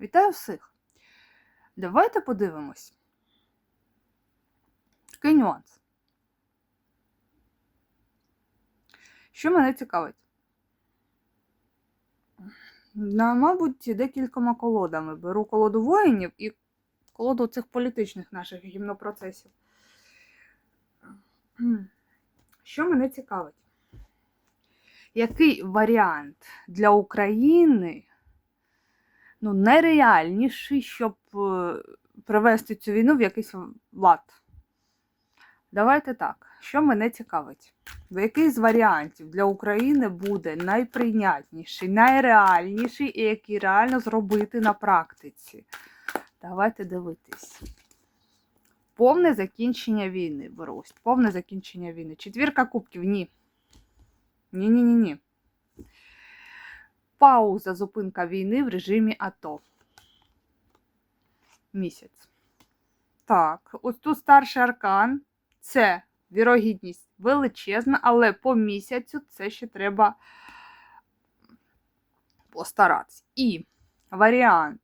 Вітаю всіх! Давайте подивимось. Такий нюанс. Що мене цікавить? На, мабуть, декількома колодами. Беру колоду воїнів і колоду цих політичних наших гімнопроцесів. Що мене цікавить? Який варіант для України ну, найреальніший, щоб е, привести цю війну в якийсь лад? Давайте так. Що мене цікавить? Бо який з варіантів для України буде найприйнятніший, найреальніший і який реально зробити на практиці? Давайте дивитись. Повне закінчення війни. Берусь. Повне закінчення війни. Четвірка кубків. Ні. Ні-ні-ні. ні Пауза зупинка війни в режимі АТО. Місяць. Так, ось тут старший аркан. Це вірогідність величезна, але по місяцю це ще треба постаратися. І варіант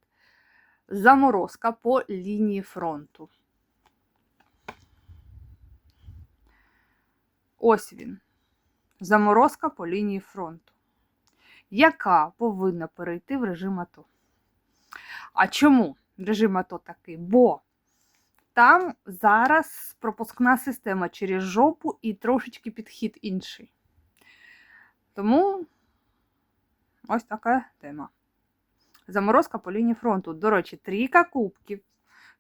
заморозка по лінії фронту. Ось він. Заморозка по лінії фронту, яка повинна перейти в режим АТО. А чому режим АТО такий? Бо там зараз пропускна система через жопу і трошечки підхід інший. Тому ось така тема. Заморозка по лінії фронту. До речі, трійка кубків,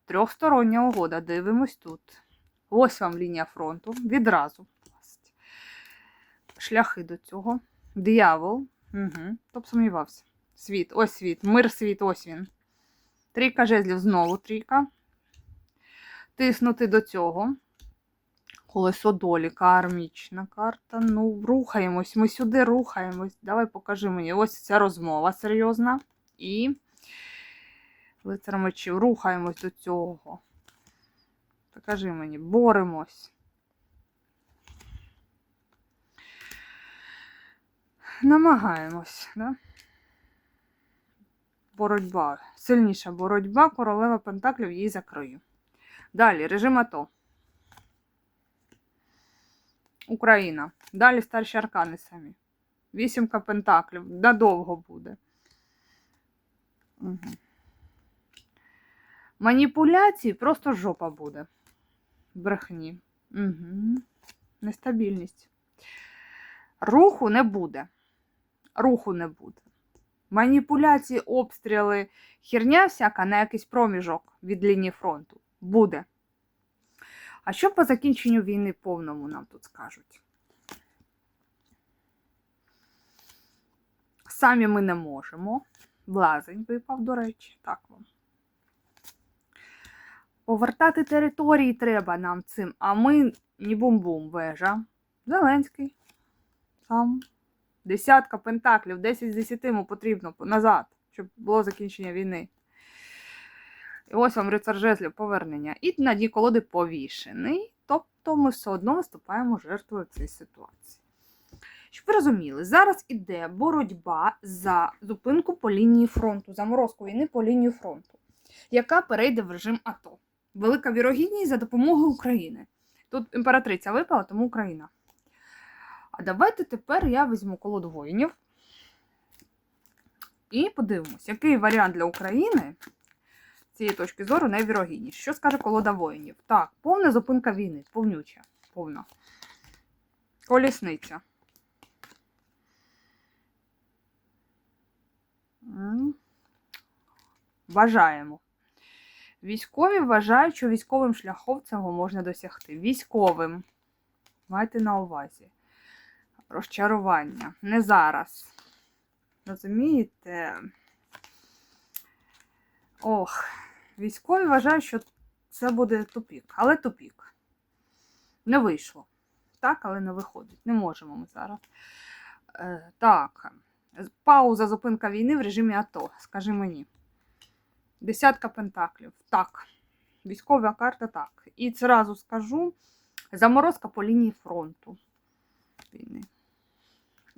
трьохстороння угода. Дивимось тут. Ось вам лінія фронту. Відразу. Шляхи до цього. Диявол. Угу. Хто б сумнівався. Світ, ось світ. Мир світ, ось він. Трійка жезлів знову трійка тиснути до цього. Колесо долі, кармічна карта. Ну, рухаємось, ми сюди рухаємось. Давай покажи мені. Ось ця розмова серйозна. І лицар мечів. Рухаємось до цього. Покажи мені, боремось. Намагаємось, да? Боротьба. Сильніша боротьба, королева Пентаклів її закрию. Далі режим АТО. Україна. Далі старші аркани самі. Вісімка пентаклів. Надовго буде. Угу. Маніпуляції просто жопа буде. Брехні. Угу. Нестабільність. Руху не буде. Руху не буде. Маніпуляції, обстріли, херня всяка на якийсь проміжок від лінії фронту буде. А що по закінченню війни повному нам тут скажуть? Самі ми не можемо. Блазень випав, до речі, так вам. Повертати території треба нам цим, а ми ні бум-бум, вежа. Зеленський. Сам. Десятка пентаклів, 10 з 10 йому потрібно назад, щоб було закінчення війни. І ось вам рицар жезлів повернення. І на дні колоди повішений. Тобто ми все одно виступаємо жертвою цієї ситуації. Щоб ви розуміли, зараз іде боротьба за зупинку по лінії фронту, заморозку війни по лінії фронту, яка перейде в режим АТО. Велика вірогідність за допомогою України. Тут імператриця випала, тому Україна. А давайте тепер я візьму колоду воїнів і подивимось, який варіант для України з цієї точки зору найвірогідніше. Що скаже колода воїнів? Так, повна зупинка війни, повнюча, повна. Колісниця. Вважаємо. Військові вважають, що військовим шляхом цього можна досягти. Військовим. Майте на увазі. Розчарування. Не зараз. Розумієте? Ох, військові вважають, що це буде тупік. Але тупік. Не вийшло. Так, але не виходить. Не можемо ми зараз. Е, Так. Пауза зупинка війни в режимі АТО. Скажи мені. Десятка пентаклів. Так. Військова карта так. І зразу скажу: заморозка по лінії фронту. Війни.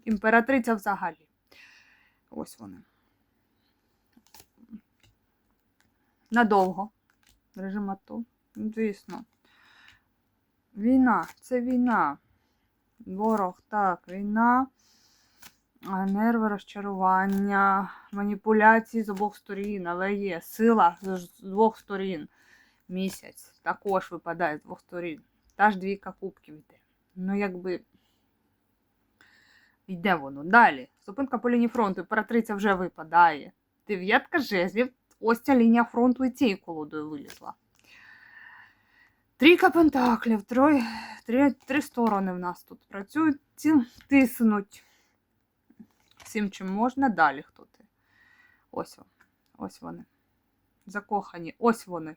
Імператриця взагалі. Ось вони. Надовго. Режим АТО. Ну, Звісно. Війна, це війна. Ворог, так, війна, нерви, розчарування, маніпуляції з обох сторін, але є сила з двох сторін. Місяць також випадає з двох сторін. Та ж двійка кубків йде. Ну, якби. Йде воно. Далі. Зупинка по лінії фронту. Імператриця вже випадає. Дев'ятка жезлів. Ось ця лінія фронту і цією колодою вилізла. Трійка пентаклів, трой, три, три сторони в нас тут працюють, тиснуть. Всім чим можна. Далі хто ти? Ось. Ось вони. Закохані. Ось вони.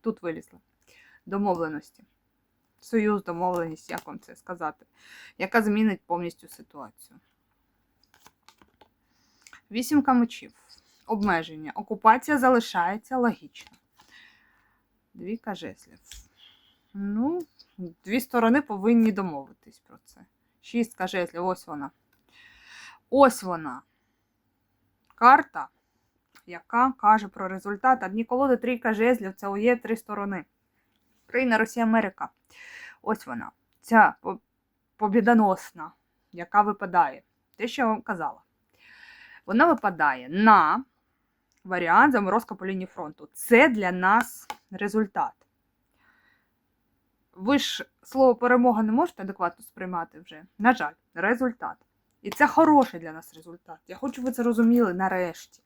Тут вилізли. Домовленості. Союз, домовленість, як вам це сказати, яка змінить повністю ситуацію. Вісімка мечів. Обмеження. Окупація залишається логічно. Двійка жезлів. Ну, дві сторони повинні домовитись про це. Шістка жезлів, ось вона. Ось вона. Карта, яка каже про результат. Одні колоди трійка жезлів, це є три сторони. Україна, Росія, Америка. Ось вона. Ця побідоносна, яка випадає. Те, що я вам казала. Вона випадає на варіант заморозка по лінії фронту. Це для нас результат. Ви ж слово перемога не можете адекватно сприймати вже. На жаль, результат. І це хороший для нас результат. Я хочу, щоб ви це розуміли нарешті.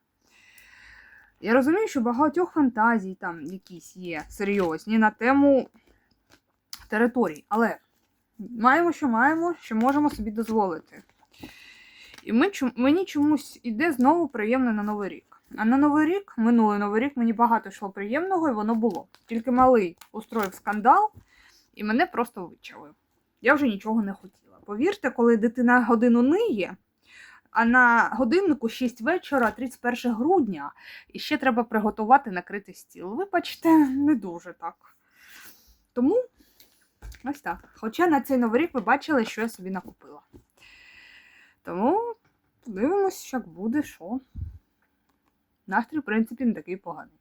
Я розумію, що багатьох фантазій там якісь є серйозні на тему територій, але маємо, що маємо, що можемо собі дозволити. І ми, мені чомусь іде знову приємно на Новий рік. А на Новий рік, минулий Новий рік, мені багато йшло приємного, і воно було. Тільки малий устроїв скандал, і мене просто вичавив. Я вже нічого не хотіла. Повірте, коли дитина годину ниє, а на годиннику 6 вечора, 31 грудня, і ще треба приготувати накрити стіл. Вибачте, не дуже так. Тому ось так. Хоча на цей новий рік ви бачили, що я собі накупила. Тому дивимось, як буде, що. Настрій, в принципі, не такий поганий.